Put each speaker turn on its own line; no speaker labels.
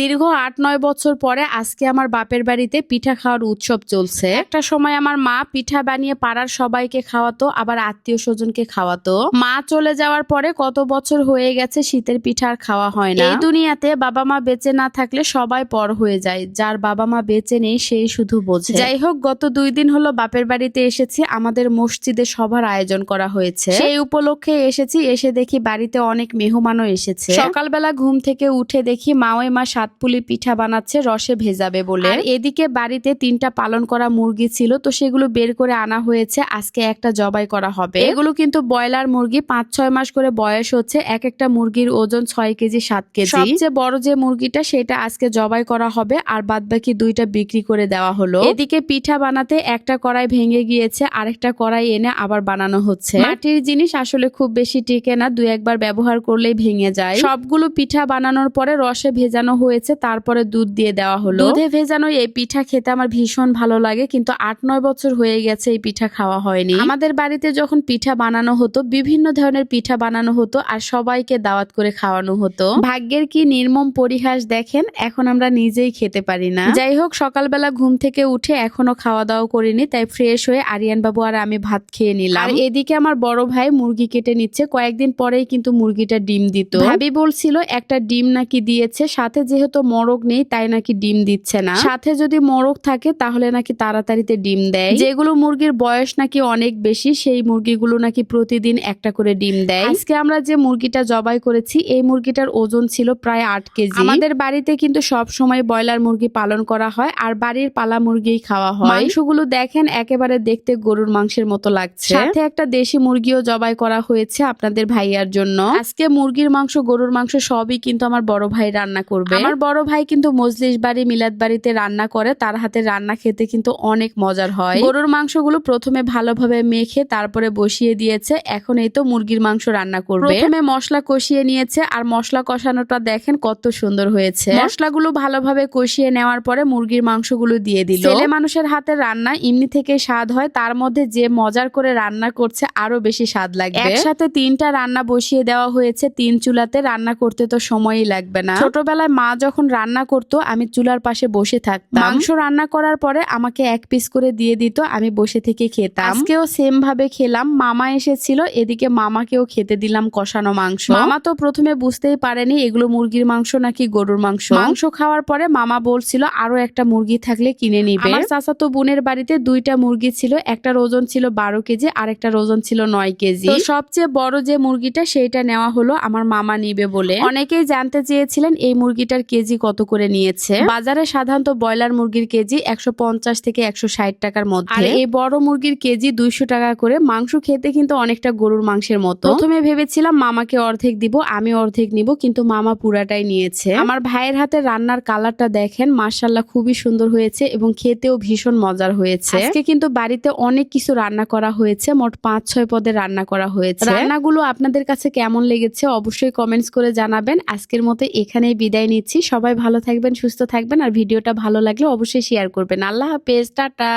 দীর্ঘ আট, নয় বছর পরে আজকে আমার বাপের বাড়িতে পিঠা খাওয়ার উৎসব চলছে। একটা সময় আমার মা পিঠা বানিয়ে পাড়ার সবাইকে খাওয়াতো, আবার আত্মীয় স্বজনকে খাওয়াতো। মা চলে যাওয়ার পরে কত বছর হয়ে গেছে শীতের পিঠা আর খাওয়া হয় না। এই দুনিয়াতে বাবা মা বেঁচে না থাকলে সবাই পর হয়ে যায়, যার বাবা মা বেঁচে নেই সেই শুধু বোঝে। যাই হোক, গত দুই দিন হলো বাপের বাড়িতে এসেছি, আমাদের মসজিদে সভার আয়োজন করা হয়েছে। সেই উপলক্ষে এসেছি, এসে দেখি বাড়িতে অনেক মেহমানও এসেছে। সকালবেলা ঘুম থেকে উঠে দেখি মাওয়ে মা সাতপুলি পিঠা বানাচ্ছে রসে ভেজাবে বলে। আর এদিকে বাড়িতে তিনটা পালন করা মুরগি ছিল তো সেগুলো বের করে আনা হয়েছে আজকে একটা জবাই করা হবে। এগুলো কিন্তু ব্রয়লার মুরগি পাঁচ ছয় মাস করে বয়স হচ্ছে এক একটা মুরগির ওজন ছয় কেজি সাত কেজি। সবচেয়ে বড় যে মুরগিটা সেটা আজকে জবাই করা হবে আর বাদ বাকি দুইটা বিক্রি করে দেওয়া হলো। এদিকে পিঠা বানাতে একটা কড়াই ভেঙে গিয়েছে আরেকটা কড়াই এনে আবার বানানো হচ্ছে। মাটির জিনিস আসলে খুব বেশি টিকে না দুই একবার ব্যবহার করলেই ভেঙে যায়। সবগুলো পিঠা বানানোর পরে রসে ভেজানো হয়েছে তারপরে দুধ দিয়ে দেওয়া হলো। দুধে ভেজানো এই পিঠা খেতে আমার ভীষণ ভালো লাগে কিন্তু আট নয় বছর হয়ে গেছে এই পিঠা খাওয়া হয়নি। আমাদের বাড়িতে যখন পিঠা বানানো হতো বিভিন্ন ধরনের পিঠা বানানো হতো আর সবাইকে দাওয়াত করে খাওয়ানো হতো। ভাগ্যের কি নির্মম পরিহাস দেখেন এখন আমরা নিজেই খেতে পারি না। যাই হোক সকালবেলা ঘুম থেকে উঠে এখনও খাওয়া দাওয়া করিনি তাই ফ্রেশ হয়ে আরিয়ান বাবু আর আমি ভাত খেয়ে নিলাম। আর এদিকে আমার বড় ভাই মুরগি কেটে নিচ্ছে কয়েকদিন পরেই কিন্তু মুরগিটা ডিম দিত। ভাবি বলছিল একটা ডিম নাকি দিয়েছে সাথে যেহেতু মরগ নেই, তাই নাকি ডিম দিচ্ছে না? সাথে যদি মরগ থাকে, তাহলে নাকি তাড়াতাড়িতে ডিম দেয়। যেগুলো মুরগির বয়স নাকি অনেক বেশি, সেই মুরগিগুলো নাকি প্রতিদিন একটা করে ডিম দেয়। আজকে আমরা যে মুরগিটা জবাই করেছি, এই মুরগিটার ওজন ছিল প্রায় আট কেজি। আমাদের বাড়িতে কিন্তু সব সময় ব্রয়লার মুরগি পালন করা হয়, আর বাড়ির পালা মুরগিই খাওয়া হয়। মাংসগুলো দেখেন, একেবারে দেখতে গরুর মাংসের মতো লাগছে। সাথে একটা দেশি মুরগিও জবাই করা হয়েছে আপনাদের ভাইয়ার জন্য। আজকে মুরগির মাংস, গরুর মাংস সবই কিন্তু আমার বড় ভাই রান্না করবে। আমার বড় ভাই কিন্তু মজলিস বাড়ি, মিলাদ বাড়িতে রান্না করে। তার হাতে রান্না খেতে কিন্তু অনেক মজার হয়। গরুর মাংসগুলো প্রথমে ভালোভাবে মেখে তারপরে বসিয়ে দিয়েছে। এখন এই তো মুরগির মাংস রান্না করবে। প্রথমে মশলা কষিয়ে নিয়েছে আর মশলা কষানোটা দেখেন কত সুন্দর হয়েছে। মশলাগুলো ভালোভাবে কষিয়ে নেওয়ার পরে মুরগির মাংসগুলো দিয়ে দিল। ছেলে মানুষের হাতে রান্না এমনি থেকে স্বাদ হয়। তার মধ্যে যে মজার করে রান্না করছে আরও বেশি স্বাদ লাগবে। একসাথে তিনটা রান্না বসিয়ে দেওয়া হয়েছে। তিন চুলাতে রান্না করতে তো সময়ই লাগবে না। ছোটবেলায় মা যখন রান্না করতো আমি চুলার পাশে বসে থাকতাম। মাংস রান্না করার পরে আমাকে এক পিস করে দিয়ে দিত আমি বসে থেকে খেতাম। আজকেও সেম ভাবে খেলাম। মামা এসেছিল এদিকে মামাকেও খেতে দিলাম কষানো মাংস। মামা তো প্রথমে বুঝতেই পারেনি এগুলো মুরগির মাংস নাকি গরুর মাংস। মাংস খাওয়ার পরে মামা বলছিল আরও একটা মুরগি থাকলে কিনে নিবে। আমার চাচাতো বোনের বাড়িতে দুইটা মুরগি ছিল একটা ওজন ছিল বারো কেজি আর একটা ওজন ছিল নয় কেজি। সবচেয়ে বড় যে মুরগিটা সেইটা নেওয়া হলো আমার মামা নিবে বলে। অনেকেই জানতে চেয়েছিলেন এই মুরগিটার কেজি কত করে নিয়েছে? বাজারে সাধারণত ব্রয়লার মুরগির কেজি একশো পঞ্চাশ থেকে একশো ষাট টাকার মধ্যে। আর। এই বড় মুরগির কেজি দুইশো টাকা করে। মাংস খেতে কিন্তু অনেকটা গরুর মাংসের মতো। প্রথমে ভেবেছিলাম মামাকে অর্ধেক দিব আমি অর্ধেক নিব কিন্তু মামা পুরাটাই নিয়েছে। আমার ভাইয়ের হাতে রান্নার কালারটা দেখেন মার্শাল্লাহ খুবই সুন্দর হয়েছে এবং খেতেও ভীষণ মজার হয়েছে। আজকে কিন্তু বাড়িতে অনেক কিছু রান্না করা হয়েছে মোট পাঁচ ছয় পদে রান্না করা হয়েছে। রান্নাগুলো আপনাদের কাছে কেমন লেগেছে অবশ্যই কমেন্টস করে জানাবেন। আজকের মতো এখানেই বিদায় নিচ্ছি। সবাই ভালো থাকবেন, সুস্থ থাকবেন, আর ভিডিওটা ভালো লাগলে অবশ্যই শেয়ার করবেন। আল্লাহ হাফেজ, টাটা।